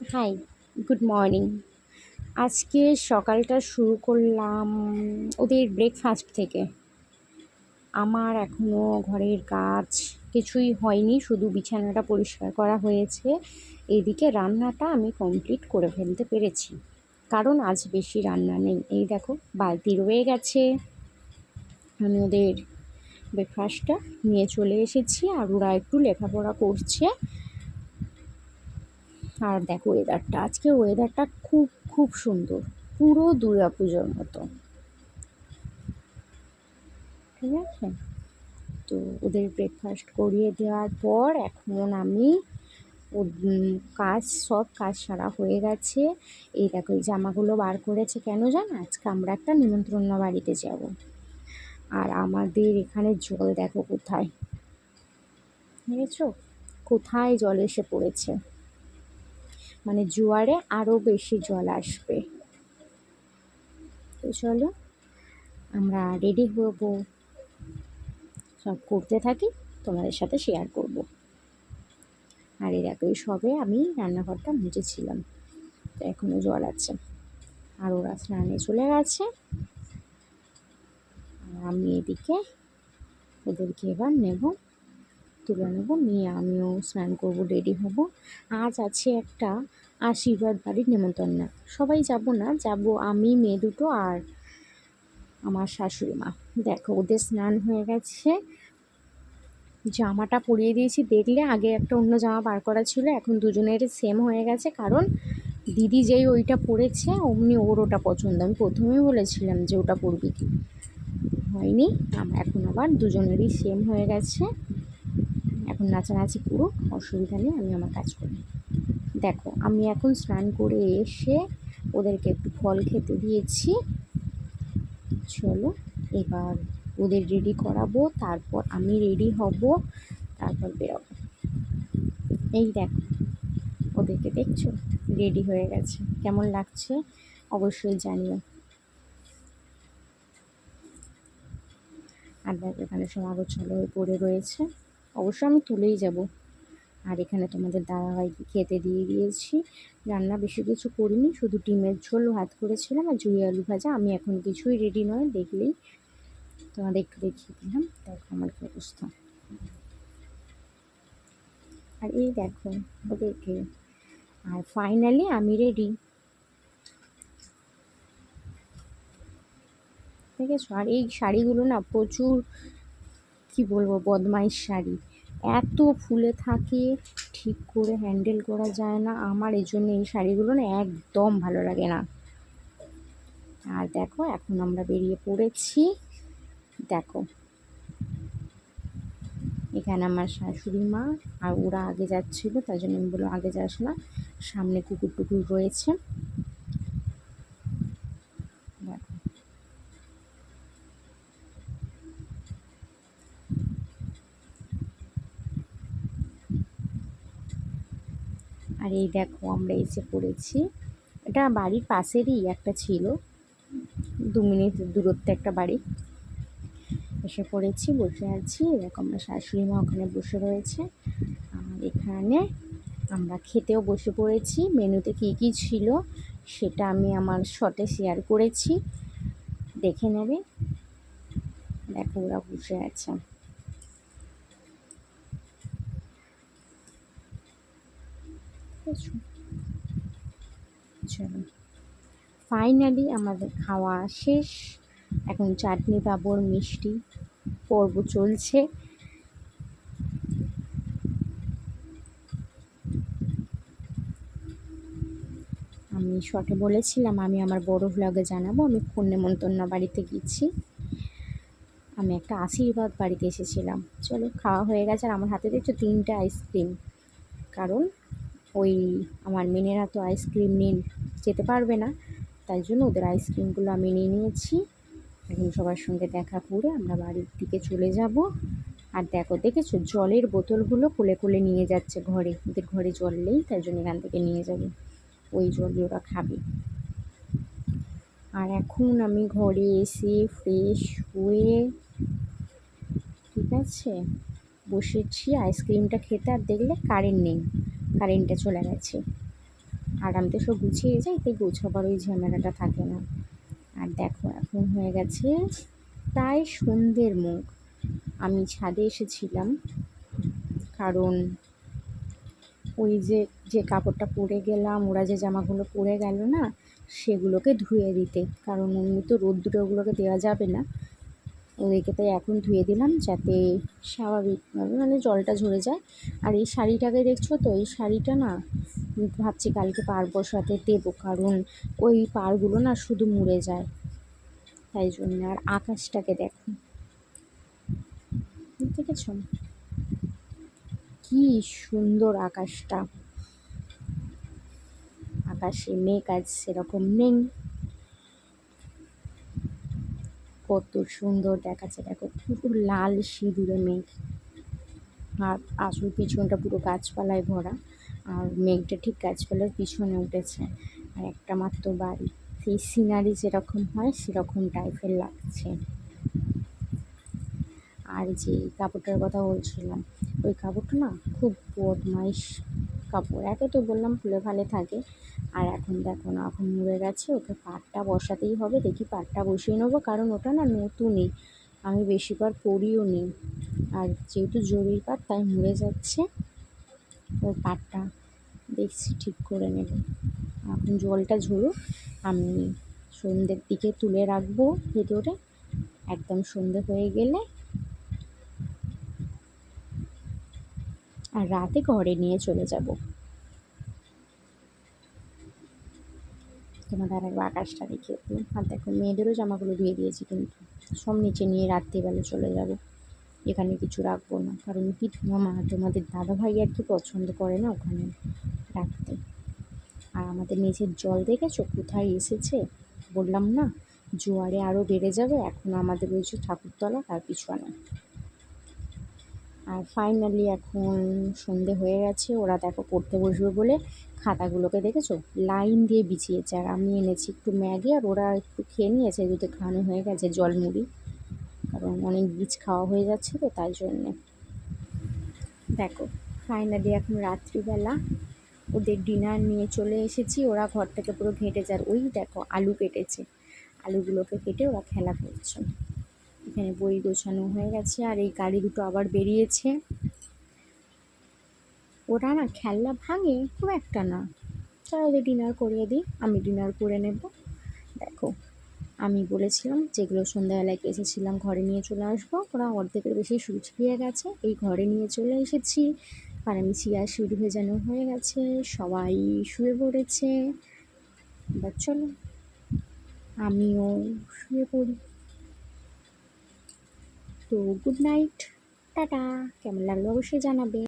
Hi good morning আজকে সকালটা শুরু করলাম ওদের ব্রেকফাস্ট থেকে। আমার এখনও ঘরের কাজ কিছুই হয়নি, শুধু বিছানাটা পরিষ্কার করা হয়েছে। এদিকে রান্নাটা আমি কমপ্লিট করে ফেলতে পেরেছি, কারণ আজ বেশি রান্না নেই। এই দেখো, বালতি রয়ে গেছে। আমি ওদের ব্রেকফাস্টটা নিয়ে চলে এসেছি আর ওরা একটু লেখাপড়া করছে। আর দেখো ওয়েদারটা আজকে ওয়েদারটা খুব খুব সুন্দর। পুরো দুর্গা পুজোর মতো। ঠিক আছে? তো ওদের ব্রেকফাস্ট করিয়ে দেওয়ার পর এখন আমি কাজ, সব কাজ সারা হয়ে গেছে। এই দেখো, এই জামাগুলো বার করেছে কেন জানো? আজকে আমরা একটা নিমন্ত্রণ বাড়িতে যাব। আর আমাদের এখানে জল দেখো কোথায়? বুঝেছ কোথায় জল এসে পড়েছে? মানে জোয়ারে আরও বেশি জল আসবে। তো চলো, আমরা রেডি হব। সব করতে থাকি, তোমাদের সাথে শেয়ার করব। আর এর আগে সবে আমি রান্নাঘরটা মুছেছিলাম, তো এখনও জল আছে। আর ওরা স্নানে চলে গেছে। আমি এদিকে ওদেরকে এবার নেব। তুলে নেব, নিয়ে আমিও স্নান করব রেডি হব। আজ আছে একটা আশীর্বাদ বাড়ির নেমন্তন্ন। সবাই যাব না, যাব আমি, মেয়ে দুটো আর আমার শাশুড়ি মা। দেখো, ওদের স্নান হয়ে গেছে। জামাটা পরিয়ে দিয়েছি, দেখলে আগে একটা অন্য জামা বার করা ছিল, এখন দুজনের সেম হয়ে গেছে। কারণ দিদি যেই ওইটা পরেছে, অমনি ওর ওটা পছন্দ। আমি প্রথমেই বলেছিলাম যে ওটা পরবি কি। হয়নি এখন আবার দুজনেরই সেম হয়ে গেছে। এখন নাচানাচি পুরো, অসুবিধা নেই, আমি আমার কাজ করি দেখো, আমি এখন স্নান করে এসে ওদেরকে একটু ফল খেতে দিয়েছি। চলো, এবার ওদের রেডি করাবো, তারপর আমি রেডি হব, তারপর বেরোবো। এই দেখো, ওদেরকে দেখছ? রেডি হয়ে গেছে। কেমন লাগছে? অবশ্যই জানিও। আর দেখো, এখানে আগোছালো হয়ে পড়ে রয়েছে। অবশ্য আমি তুলেই যাব। আর এখানে তোমাদের দাদাভাইকে খেতে দিয়ে দিয়েছি। রান্না বেশি কিছু করিনি, শুধু ডিমের ঝোল, ভাত করেছিলাম আর জুই আলু ভাজা। আমি এখন কিছুই রেডি নয়, দেখলেই তোমাদের একটু দেখিয়ে দিলাম দেখো আমার কি অবস্থা। আর এই দেখো ওদেরকে। আর ফাইনালি আমি রেডি ঠিক আছে আর এই শাড়িগুলো না প্রচুর কি বলব, বদমাইশ শাড়ি। এত ফুলে থাকে, ঠিক করে হ্যান্ডেল করা যায় না। আমার এই জন্য এই শাড়িগুলো না একদম ভালো লাগে না। আর দেখো, এখন আমরা বেরিয়ে পড়েছি। দেখো। এখানে আমার শাশুড়ি মা, আর ওরা আগে যাচ্ছিল তাই জন্য আমি বললাম আগে যাস না। সামনে কুকুর টুকুর রয়েছে। আর এই দেখো আমরা এসে পড়েছি। এটা বাড়ির পাশেরই একটা ছিল। দু মিনিট দূরত্বে একটা বাড়ি। এসে পড়েছি, বসে আছি। এরকম আমরা শাশুড়ি মা ওখানে বসে রয়েছে। আর এখানে আমরা খেতেও বসে পড়েছি। মেনুতে কী কী ছিল সেটা আমি আমার শটে শেয়ার করেছি। দেখে নেবে। দেখো ওরা বসে আছে। চলো। ফাইনালি আমাদের খাওয়া শেষ। এখন চাটনি পাঁপড়, মিষ্টি, পর্ব চলছে। আমি শটে বলেছিলাম, আমি আমার বড় ভ্লগে জানাব, আমি কোন নেমন্তন্ন বাড়িতে গেছি। আমি একটা আশীর্বাদ বাড়িতে এসেছিলাম। চলো, খাওয়া হয়ে গেছে আর আমার হাতে দেখছ তিনটে আইসক্রিম কারণ ওই আমার মেনেরা তো আইসক্রিম নিন যেতে পারবে না। তাই জন্য ওদের আইসক্রিমগুলো আমি নিয়ে নিয়েছি। এখন সবার সঙ্গে দেখা করে আমরা বাড়ির দিকে চলে যাব। আর দেখো, দেখেছ? জলের বোতলগুলো কোলে কোলে নিয়ে যাচ্ছে ঘরে। ওদের ঘরে জল নেই, তাই জন্য এখান থেকে নিয়ে যাবে। ওই জলই ওরা খাবে। আর এখন আমি ঘরে এসে ফ্রেশ হয়ে, ঠিক আছে? বসেছি। আইসক্রিমটা খেতে আর দেখলে কারেন্ট নেই। কারেন্টটা চলে গেছে। আরামতে সব গুছিয়ে যায় তাই গোছাবার ওই ঝামেলাটা থাকে না। আর দেখো, এখন হয়ে গেছে প্রায় সন্ধ্যের মুখ। আমি ছাদে এসেছিলাম, কারণ ওই যে যে কাপড়টা পরে গেলাম, ওরা যে জামাগুলো পরে গেল না, সেগুলোকে ধুয়ে দিতে। কারণ এমনি তো রোদ্দুরে ওগুলোকে দেওয়া যাবে না। ওদেরকে তাই এখন ধুয়ে দিলাম যাতে স্বাভাবিকভাবে মানে জলটা ঝরে যায়। আর এই শাড়িটাকে দেখছ তো? এই শাড়িটা না ভাবছি কালকে পার বসাতে দেবো, কারণ ওই পারগুলো না শুধু মুড়ে যায়। তাই জন্য আর আকাশটাকে দেখো। দেখেছ কি সুন্দর আকাশটা। আকাশে মেঘ আজ সেরকম নেই। কত সুন্দর দেখাচ্ছে। দেখো পুরো লাল সিঁদুরে মেঘ। আর আসল পিছনটা পুরো গাছপালায় ভরা। আর মেঘটা ঠিক গাছপালার পিছনে উঠেছে। আর একটা মাত্র বাড়ি। সেই সিনারি যেরকম হয়, সেরকম টাইপের লাগছে। আর যে কাপড়টার কথা বলছিলাম, ওই কাপড়টা না খুব বদমাইশ কাপড়, একে তো বললাম ফুলে ভালে থাকে। আর এখন দেখো না, এখন মুড়ে গেছে, ওকে পাটটা বসাতেই হবে, দেখি পাটটা বসিয়ে নেব, কারণ ওটা না নতুনই, আমি বেশিবার পরিও নি। আর যেহেতু জরুরি পাট, তাই মুড়ে যাচ্ছে ওর পাটটা দেখছি ঠিক করে নেব। এখন জলটা ঝরুক, আমি সন্ধ্যের দিকে তুলে রাখব ভেতরে একদম সন্ধে হয়ে গেলে আর রাতে ঘরে নিয়ে চলে যাব। তোমাদের আর একবার আকাশটা দিলাম আর দেখো, মেয়েদেরও জামাগুলো ধুয়ে দিয়েছি কিন্তু। সব নিচে নিয়ে রাত্রিবেলা চলে যাব। এখানে কিছু রাখব না। কারণ পিঠ মামা তোমাদের দাদা ভাই আর কি পছন্দ করে না ওখানে রাখতে? আর আমাদের নিচের জল দেখেছ? কোথায় এসেছে? বললাম না, জোয়ারে আরও বেড়ে যাবে। এখন আমাদের রয়েছে ঠাকুরতলা, তার পিছনে। আর ফাইনালি এখন সন্ধে হয়ে গেছে, ওরা দেখো পড়তে বসবে বলে খাতাগুলোকে দেখেছ? লাইন দিয়ে বিছিয়েছে আর আমি এনেছি একটু ম্যাগি আর ওরা একটু খেয়ে নিয়েছে দুটো খাওয়ানো হয়ে গেছে জল মুড়ি কারণ অনেক বীজ খাওয়া হয়ে যাচ্ছে তো তাই জন্যে। দেখো ফাইনালি এখন রাত্রিবেলা ওদের ডিনার নিয়ে চলে এসেছি, ওরা ঘর থেকে পুরো ঘেঁটে যার ওই দেখো আলু কেটেছে। আলুগুলোকে কেটে ওরা খেলা করছে। এখানে বই গোছানো হয়ে গেছে আর এই গাড়ি দুটো আবার বেরিয়েছে। ওরা না খেলনা ভাঙে, খুব একটা না। ওদের ডিনার করিয়ে দিই, আমি ডিনার করে নেব। দেখো, আমি বলেছিলাম যেগুলো সন্ধ্যাবেলায় এসেছিলাম ঘরে নিয়ে চলে আসব। ওরা অর্ধেকের বেশি খেয়ে গেছে, এই ঘরে নিয়ে চলে এসেছি। আর আমি চিয়ার সিঁড়ি ভেজানো হয়ে গেছে, সবাই শুয়ে পড়েছে। এবার চলো, আমিও শুয়ে পড়ি। তো গুড নাইট টাটা। কেমন লাগল অবশ্যই জানাবে।